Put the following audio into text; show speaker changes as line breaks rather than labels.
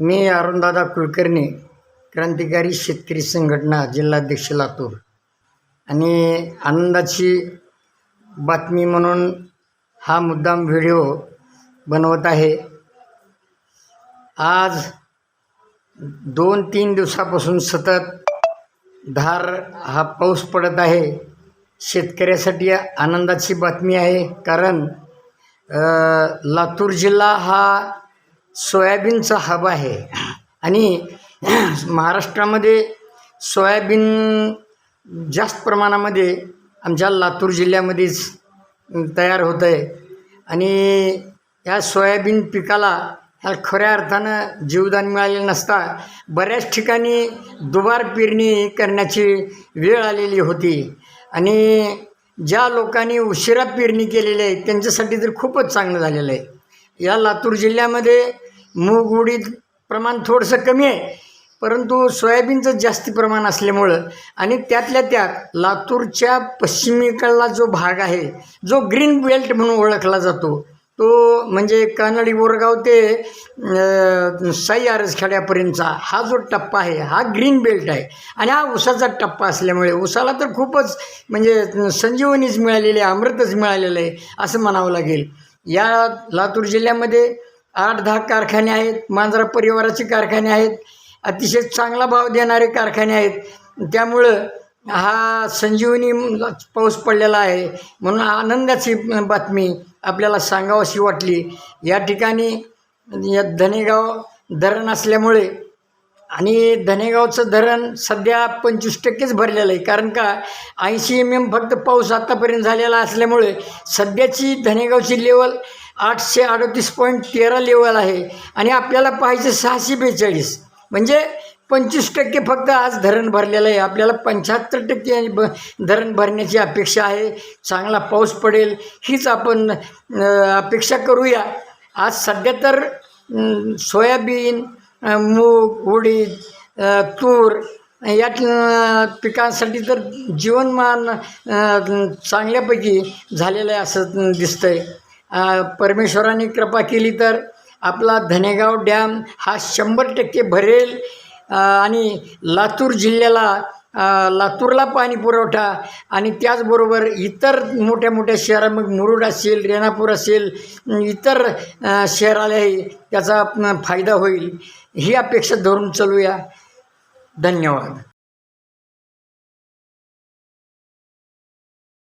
मी अरुणदादा कुलकर्णी क्रांतिकारी शेतकरी संघटना जिल्हाध्यक्ष लातूर. आणि आनंदाची बातमी म्हणून हा मुद्दाम व्हिडिओ बनवत आहे. आज दोन तीन दिवसापासून सतत धार हा पाऊस पडत आहे. शेतकऱ्यासाठी आनंदाची बातमी आहे कारण लातूर जिल्हा हा सोयाबीनचा हब आहे. आणि महाराष्ट्रामध्ये सोयाबीन जास्त प्रमाणामध्ये आमच्या लातूर जिल्ह्यामध्येच तयार होतं आहे आणि या सोयाबीन पिकाला ह्या खऱ्या अर्थानं जीवदान मिळालेलं नसता बऱ्याच ठिकाणी दुबार पेरणी करण्याची वेळ आलेली होती. आणि ज्या लोकांनी उशिरा पेरणी केलेली आहे त्यांच्यासाठी तर खूपच चांगलं झालेलं आहे. या लातूर जिल्ह्यामध्ये मूग उडीद प्रमाण थोडंसं कमी आहे परंतु सोयाबीनचं जास्ती प्रमाण असल्यामुळं आणि त्यातल्या त्यात लातूरच्या पश्चिमेकडला जो भाग आहे जो ग्रीन बेल्ट म्हणून ओळखला जातो तो म्हणजे कानडी बोरगाव ते साई आरसखेड्यापर्यंतचा हा जो टप्पा आहे हा ग्रीन बेल्ट आहे. आणि हा उसाचा टप्पा असल्यामुळे उसाला तर खूपच म्हणजे संजीवनीच मिळालेली आहे अमृतच मिळालेलं आहे असं म्हणावं लागेल. या लातूर जिल्ह्यामध्ये आठ दहा कारखाने आहेत मांजरा परिवाराचे कारखाने आहेत अतिशय चांगला भाव देणारे कारखाने आहेत. त्यामुळं हा संजीवनी पाऊस पडलेला आहे. म्हणून आनंदाची बातमी आपल्याला सांगावीशी वाटली. या ठिकाणी या धनेगाव धरण असल्यामुळे आणि धनेगावचं धरण सध्या पंचवीस टक्केच भरलेलं आहे. कारण का? ऐंशी एम एम फक्त पाऊस आत्तापर्यंत झालेला असल्यामुळे सध्याची धनेगावची लेवल आठशे अडतीस पॉईंट तेरा लेवल आहे. आणि आपल्याला पाहिजे सहाशे बेचाळीस. म्हणजे पंचवीस टक्के फक्त आज धरण भरलेलं आहे. आपल्याला पंच्याहत्तर टक्के ब धरण भरण्याची अपेक्षा आहे. चांगला पाऊस पडेल हीच आपण अपेक्षा करूया. आज सध्या तर सोयाबीन मूग उडीद तूर या पिकांसाठी तर जीवनमान चांगल्यापैकी झालेलं आहे असं दिसतं आहे परमेश्वराने कृपा केली तर आपला धनेगाव डॅम हा शंभर टक्के भरेल. आणि लातूर जिल्ह्याला लातूरला पाणी पुरवठा आणि त्याचबरोबर इतर मोठ्या मोठ्या शहरा मग मुरुड असेल रेणापूर असेल इतर शहरालाही त्याचा फायदा होईल. ही अपेक्षा धरून चालूया. धन्यवाद.